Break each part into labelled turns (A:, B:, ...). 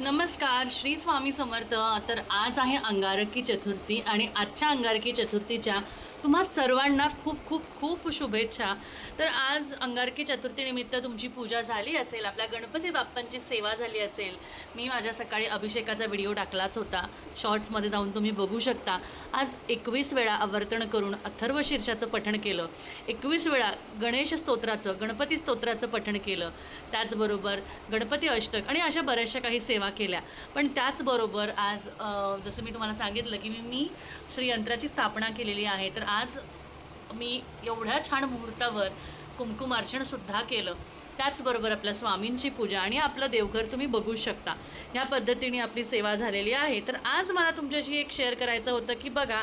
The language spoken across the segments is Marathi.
A: नमस्कार श्री स्वामी समर्थ. तर आज आहे अंगारकी चतुर्थी आणि आजच्या अंगारकी चतुर्थीच्या तुम्हा सर्वांना खूप खूप खूप शुभेच्छा. तर आज अंगारकी चतुर्थीनिमित्त तुमची पूजा झाली असेल आपल्या गणपती बाप्पांची सेवा झाली असेल. मी माझ्या सकाळी अभिषेकाचा व्हिडिओ टाकलाच होता. शॉर्ट्समध्ये जाऊन तुम्ही बघू शकता. आज एकवीस वेळा आवर्तन करून अथर्व शीर्षाचं पठण केलं. एकवीस वेळा गणेश स्तोत्राचं गणपती स्तोत्राचं पठण केलं. त्याचबरोबर गणपती अष्टक आणि अशा बऱ्याचशा काही सेवा केल्या. पण त्याचबरोबर आज जसं मी तुम्हाला सांगितलं की मी मी श्रीयंत्राची स्थापना केलेली आहे. तर आज मी एवढ्या छान मुहूर्तावर कुंकुमार्चनसुद्धा केलं. त्याचबरोबर आपल्या स्वामींची पूजा आणि आपलं देवघर तुम्ही बघू शकता. ह्या पद्धतीने आपली सेवा झालेली आहे. तर आज मला तुमच्याशी एक शेअर करायचं होतं की बघा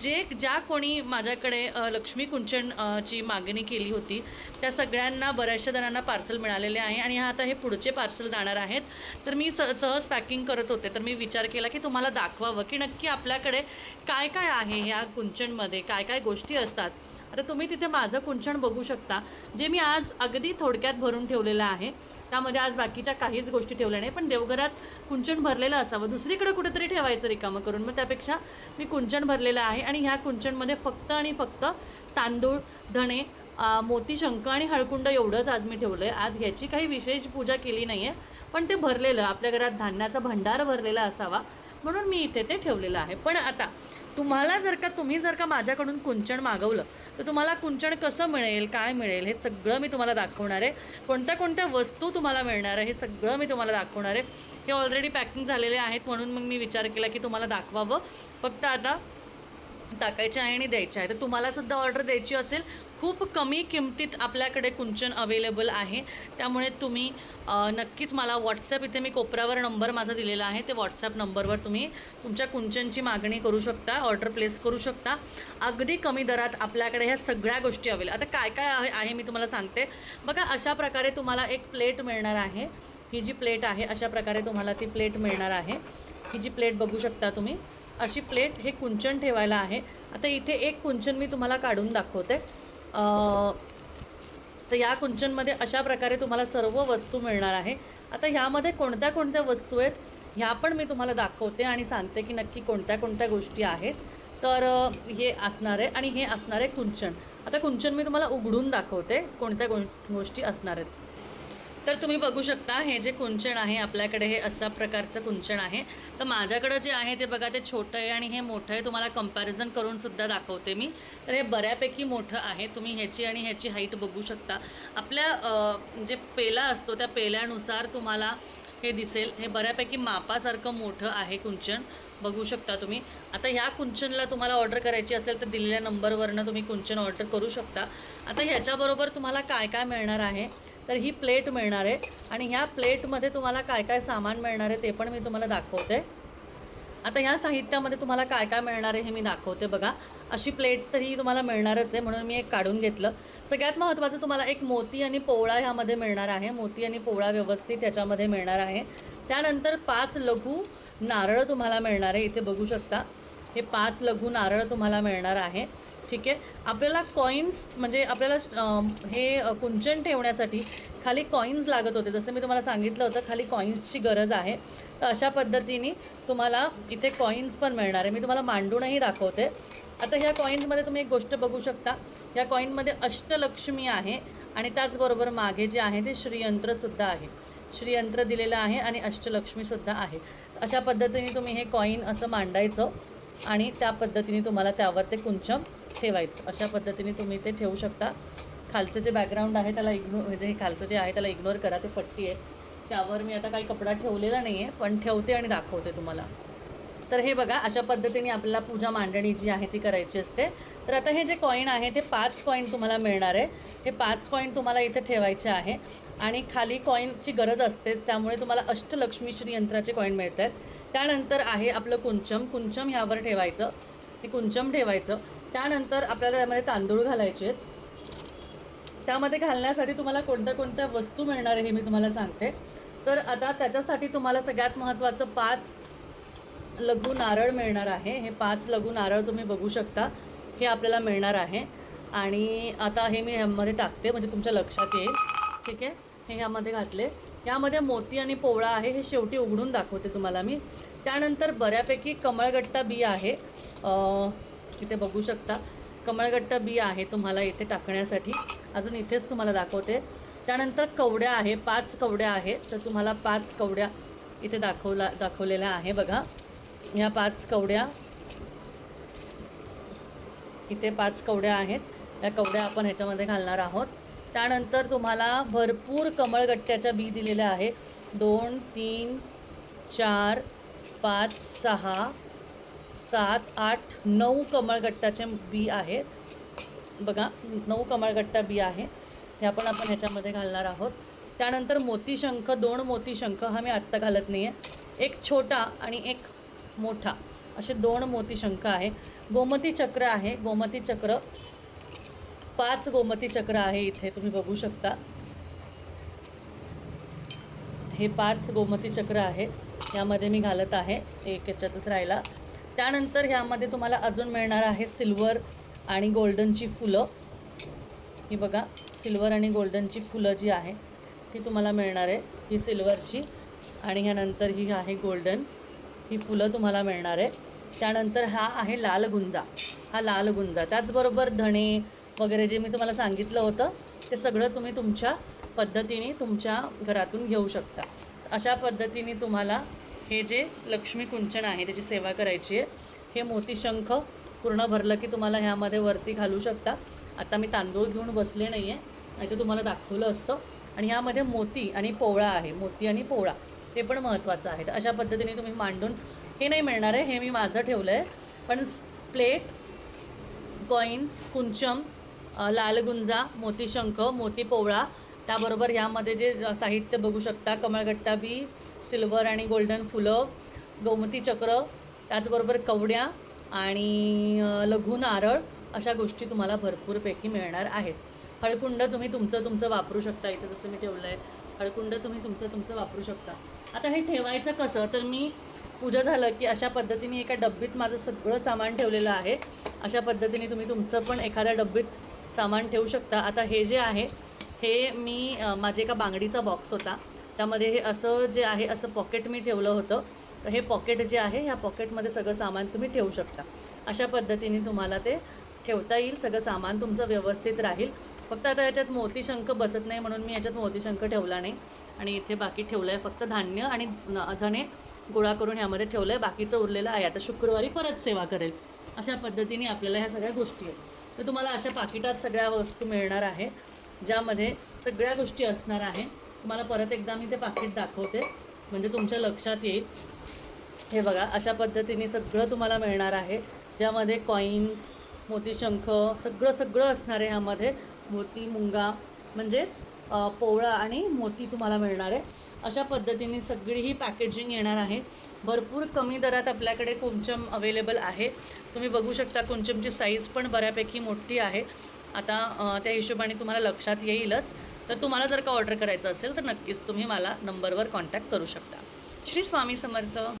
A: जे ज्या कोणी माझ्याकडे लक्ष्मी कुंचन ची मागणी केली होती त्या सगळ्यांना बऱ्याचशा जणांना पार्सल मिळालेले आहे आणि आता हे पुढचे पार्सल जाणार आहेत. तर मी स सहज पॅकिंग करत होते. तर मी विचार केला की तुम्हाला दाखवावं की नक्की आपल्याकडे काय काय आहे ह्या कुंचनमध्ये? काय काय गोष्टी असतात? आता तुम्ही तिथे माझं कुंचण बघू शकता जे मी आज अगदी थोडक्यात भरून ठेवलेलं आहे. त्यामध्ये आज बाकीच्या काहीच गोष्टी ठेवल्या नाही पण देवघरात कुंचण भरलेलं असावं. दुसरीकडे कुठेतरी ठेवायचं रिकामं करून. मग त्यापेक्षा मी कुंचण भरलेलं आहे आणि ह्या कुंचणमध्ये फक्त आणि फक्त तांदूळ धणे मोती शंख आणि हळकुंड एवढंच आज मी ठेवलं आहे आज ह्याची काही विशेष पूजा केली नाही आहे पण ते भरलेलं आपल्या घरात धान्याचा भंडार भरलेला असावा. म्हणून मी इथे ते ठेवलेलं आहे. पण आता तुम्हाला जर का तुम्ही जर का माझ्याकडून कुंचण मागवलं तर तुम्हाला कुंचण कसं मिळेल काय मिळेल हे सगळं मी तुम्हाला दाखवणार आहे. कोणत्या कोणत्या वस्तू तुम्हाला मिळणार आहे हे सगळं मी तुम्हाला दाखवणार आहे. हे ऑलरेडी पॅकिंग झालेले आहेत म्हणून मग मी विचार केला की तुम्हाला दाखवावं. फक्त आता टाकायचे आहे आणि द्यायचे आहे. तर तुम्हाला सुद्धा ऑर्डर द्यायची असेल. खूप कमी किमतीत आपल्याकडे कुंचन अवेलेबल आहे. त्यामुळे तुम्ही नक्कीच मला व्हॉट्सॲप इथे मी कोपऱ्यावर नंबर माझा दिलेला आहे. ते व्हॉट्सॲप नंबरवर तुम्ही तुमच्या कुंचनची मागणी करू शकता ऑर्डर प्लेस करू शकता. अगदी कमी दरात आपल्याकडे ह्या सगळ्या गोष्टी अवेलेबल आता काय काय आहे आहे मी तुम्हाला सांगते. बघा अशा प्रकारे तुम्हाला एक प्लेट मिळणार आहे. ही जी प्लेट आहे अशा प्रकारे तुम्हाला ती प्लेट मिळणार आहे. ही जी प्लेट बघू शकता तुम्ही. अशी प्लेट हे कुंचन ठेवायला आहे. आता इथे एक कुंचन मी तुम्हाला काढून दाखवते. तर या कुंचनमध्ये अशा प्रकारे तुम्हाला सर्व वस्तू मिळणार आहे. आता ह्यामध्ये कोणत्या कोणत्या वस्तू आहेत ह्या पण मी तुम्हाला दाखवते आणि सांगते की नक्की कोणत्या कोणत्या गोष्टी आहेत. तर हे असणार आहे आणि हे असणार आहे कुंचन. आता कुंचन मी तुम्हाला उघडून दाखवते कोणत्या गो गोष्टी असणार आहेत. तर तुम्ही बघू शकता हे जे कुंचण आहे आपल्याकडे हे असा प्रकारचं कुंचण आहे. तर माझ्याकडं जे आहे ते बघा ते छोटं आहे आणि हे मोठं आहे. तुम्हाला कंपॅरिझन करून सुद्धा दाखवते मी. तर हे बऱ्यापैकी मोठं आहे. तुम्ही ह्याची आणि ह्याची हाईट बघू शकता. आपल्या जे म्हणजे पेला असतो त्या पेल्यानुसार तुम्हाला हे दिसेल. हे बऱ्यापैकी मापासारखं मोठं आहे कुंचन बघू शकता तुम्ही. आता ह्या कुंचनला तुम्हाला ऑर्डर करायची असेल तर दिलेल्या नंबरवरनं तुम्ही कुंचन ऑर्डर करू शकता. आता ह्याच्याबरोबर तुम्हाला काय काय मिळणार आहे? तर ही प्लेट मिळणार आहे. आणि ह्या प्लेटमध्ये तुम्हाला काय काय सामान मिळणार आहे ते पण मी तुम्हाला दाखवते. आता ह्या साहित्यामध्ये तुम्हाला काय काय मिळणार आहे हे मी दाखवते बघा. अशी प्लेट तर ही तुम्हाला मिळणारच आहे म्हणून मी एक काढून घेतलं. सगळ्यात महत्त्वाचं तुम्हाला एक मोती आणि पोवळा ह्यामध्ये मिळणार आहे. मोती आणि पोवळा व्यवस्थित ह्याच्यामध्ये मिळणार आहे. त्यानंतर पाच लघु नारळ तुम्हाला मिळणार आहे. इथे बघू शकता. हे पाच लघु नारळ तुम्हाला मिळणार आहे. ठीक आहे? आपल्याला कॉईन्स म्हणजे आपल्याला हे कुंचन ठेवण्यासाठी खाली कॉईन्स लागत होते. जसं मी तुम्हाला सांगितलं होतं खाली कॉईन्सची गरज आहे. तर अशा पद्धतीने तुम्हाला इथे कॉईन्स पण मिळणार आहे. मी तुम्हाला मांडूनही दाखवते. आता ह्या कॉईन्समध्ये तुम्ही एक गोष्ट बघू शकता. या कॉईनमध्ये अष्टलक्ष्मी आहे आणि त्याचबरोबर मागे जे आहे ते श्रीयंत्रसुद्धा आहे. श्रीयंत्र दिलेलं आहे आणि अष्टलक्ष्मीसुद्धा आहे. अशा पद्धतीने तुम्ही हे कॉईन असं मांडायचं आणि त्या पद्धतीने तुम्हाला त्यावर ते कुंचम ठेवायचं. अशा पद्धतीने तुम्ही ते ठेवू शकता. खालचं जे बॅकग्राऊंड आहे त्याला इग्नोर म्हणजे हे खालचं जे आहे त्याला इग्नोर करा. ते पट्टी आहे. त्यावर मी आता काही कपडा ठेवलेला नाही आहे पण ठेवते आणि दाखवते तुम्हाला. तर हे बघा अशा पद्धतीने आपल्याला पूजा मांडणी जी आहे ती करायची असते. तर आता हे जे कॉईन आहे ते पाच कॉईन तुम्हाला मिळणार आहे. हे पाच कॉईन तुम्हाला इथे ठेवायचे आहे. आणि खाली कॉईनची गरज असतेच त्यामुळे तुम्हाला अष्टलक्ष्मीश्री यंत्राचे कॉईन मिळत आहेत त्यानंतर आहे आपलं कुंचम. कुंचम ह्यावर ठेवायचं. ते कुंचम ठेवायचं. त्यानंतर आपल्याला त्यामध्ये तांदूळ घालायचे आहेत. त्यामध्ये घालण्यासाठी तुम्हाला कोणत्या कोणत्या वस्तू मिळणार आहे हे मी तुम्हाला सांगते. तर आता त्याच्यासाठी तुम्हाला सगळ्यात महत्त्वाचं पाच लघु नारळ मिळणार आहे. हे पाच लघु नारळ तुम्ही बघू शकता. हे आपल्याला मिळणार आहे. आणि आता हे मी ह्यामध्ये टाकते म्हणजे तुमच्या लक्षात येईल. ठीक आहे? हे ह्यामध्ये घातले. यामध्ये मोती आणि पोवळा आहे हे शेवटी उघडून दाखवते तुम्हाला मी. त्यानंतर बऱ्यापैकी कमळगट्टा बी आहे. इथे बघू शकता. कमळगट्टा बी आहे तुम्हाला इथे टाकण्यासाठी. अजून इथेच तुम्हाला दाखवते. त्यानंतर कवड्या आहे पाच कवड्या आहेत. तर तुम्हाला पाच कवड्या इथे दाखवला दाखवलेल्या आहे बघा. ह्या पाच कवड्या इथे पाच कवड्या आहेत. या कवड्या आपण ह्याच्यामध्ये घालणार आहोत. त्यानंतर तुम्हाला भरपूर कमळगट्ट्याच्या बी दिलेल्या आहे दोन तीन चार पाच सहा सात आठ नऊ कमळगट्टाचे बी आहेत. बघा नऊ कमळगट्टा बी आहे. हे आपण आपण ह्याच्यामध्ये घालणार आहोत. त्यानंतर मोतीशंख दोन मोतीशंख हा मी आत्ता घालत नाही आहे एक छोटा आणि एक मोठा. असे दोन मोतीशंख आहे. गोमती चक्र आहे. गोमती चक्र पाच गोमती चक्र आहे इथे तुम्ही बघू शकता. हे पाच गोमती चक्र आहे. यामध्ये मी घालत आहे. एक याच्यातच राहिला. त्यानंतर ह्यामध्ये तुम्हाला अजून मिळणार आहे सिल्वर आणि गोल्डनची फुलं. ही बघा सिल्वर आणि गोल्डनची फुलं जी आहे ती तुम्हाला मिळणार आहे ही सिल्वरची. आणि ह्यानंतर ही आहे गोल्डन ही फुलं तुम्हाला मिळणार आहे. त्यानंतर हा आहे लाल गुंजा हा लाल गुंजा. त्याचबरोबर धणे वगैरे जे मी तुम्हाला सांगितलं होतं ते सगळं तुम्ही तुमच्या पद्धतीने तुमच्या घरातून घेऊ शकता. अशा पद्धतीने तुम्हाला हे जे लक्ष्मी कुंचन आहे त्याची सेवा करायची आहे हे मोतीशंख पूर्ण भरलं की तुम्हाला ह्यामध्ये वरती घालू शकता. आता मी तांदूळ घेऊन बसले नाही आहे नाही तर तुम्हाला दाखवलं असतं. आणि ह्यामध्ये मोती आणि पोवळा आहे मोती आणि पोवळा ते पण महत्त्वाचं आहे. तर अशा पद्धतीने तुम्ही मांडून हे नाही मिळणार आहे हे मी माझं ठेवलं आहे पण प्लेट कॉईन्स कुंचम लालगुंजा मोतीशंख मोती पोवळा त्याबरोबर ह्यामध्ये जे साहित्य बघू शकता कमळगट्टा बी सिल्वर आणि गोल्डन फुलं गोमती चक्र त्याचबरोबर कवड्या आणि लघु नारळ अशा गोष्टी तुम्हाला भरपूरपैकी मिळणार आहेत. हळकुंड तुम्ही तुमचं तुमचं वापरू शकता. इथे जसं मी ठेवलं आहे हळकुंड तुम्ही तुमचं तुमचं वापरू शकता. आता हे ठेवायचं कसं? तर मी पूजा झालं की अशा पद्धतीने एका डब्बीत माझं सगळं सामान ठेवलेलं आहे. अशा पद्धतीने तुम्ही तुमचं पण एखाद्या डब्बीत सामान ठेवू शकता. आता हे जे आहे हे मी माझे एका बांगडीचा बॉक्स होता. त्यामध्ये हे असं जे आहे असं पॉकेट मी ठेवलं होतं. तर हे पॉकेट जे आहे ह्या पॉकेटमध्ये सगळं सामान तुम्ही ठेवू शकता. अशा पद्धतीने तुम्हाला ते ठेवता येईल. सगळं सामान तुमचं व्यवस्थित राहील. फक्त आता याच्यात मोतीशंख बसत नाही म्हणून मी याच्यात मोतीशंख ठेवला नाही. आणि इथे बाकी ठेवलं आहे फक्त धान्य आणि धणे गोळा करून ह्यामध्ये ठेवलं आहे बाकीचं उरलेलं आहे. आता शुक्रवारी परत सेवा करेल. अशा पद्धतीने आपल्याला ह्या सगळ्या गोष्टी आहेत. तर तुम्हाला अशा पाकिटात सगळ्या वस्तू मिळणार आहे. ज्यामध्ये सगळ्या गोष्टी असणार आहे. तुम्हाला परत एकदा मी ते पाकिट दाखवते. म्हणजे तुमच्या लक्षात येईल. हे बघा अशा पद्धतीने सगळं तुम्हाला मिळणार आहे. ज्यामध्ये कॉईन्स मोतीशंख सगळं सगळं असणार आहे ह्यामध्ये. मोती मुंगा म्हणजेच पोवळा आणि मोती तुम्हाला मिळणार आहे. अशा पद्धतीने सगळी ही पॅकेजिंग येणार आहे. भरपूर कमी दरात आपल्याकडे कुंचम अवेलेबल आहे. तुम्ही बघू शकता कुंचमची साईज पण बऱ्यापैकी मोठी आहे. आता त्या हिशोबाने तुम्हाला लक्षात येईलच. तर तुम्हाला जर का ऑर्डर करायचं असेल तर नक्कीच तुम्ही मला नंबरवर कॉन्टॅक्ट करू शकता. श्री स्वामी समर्थ.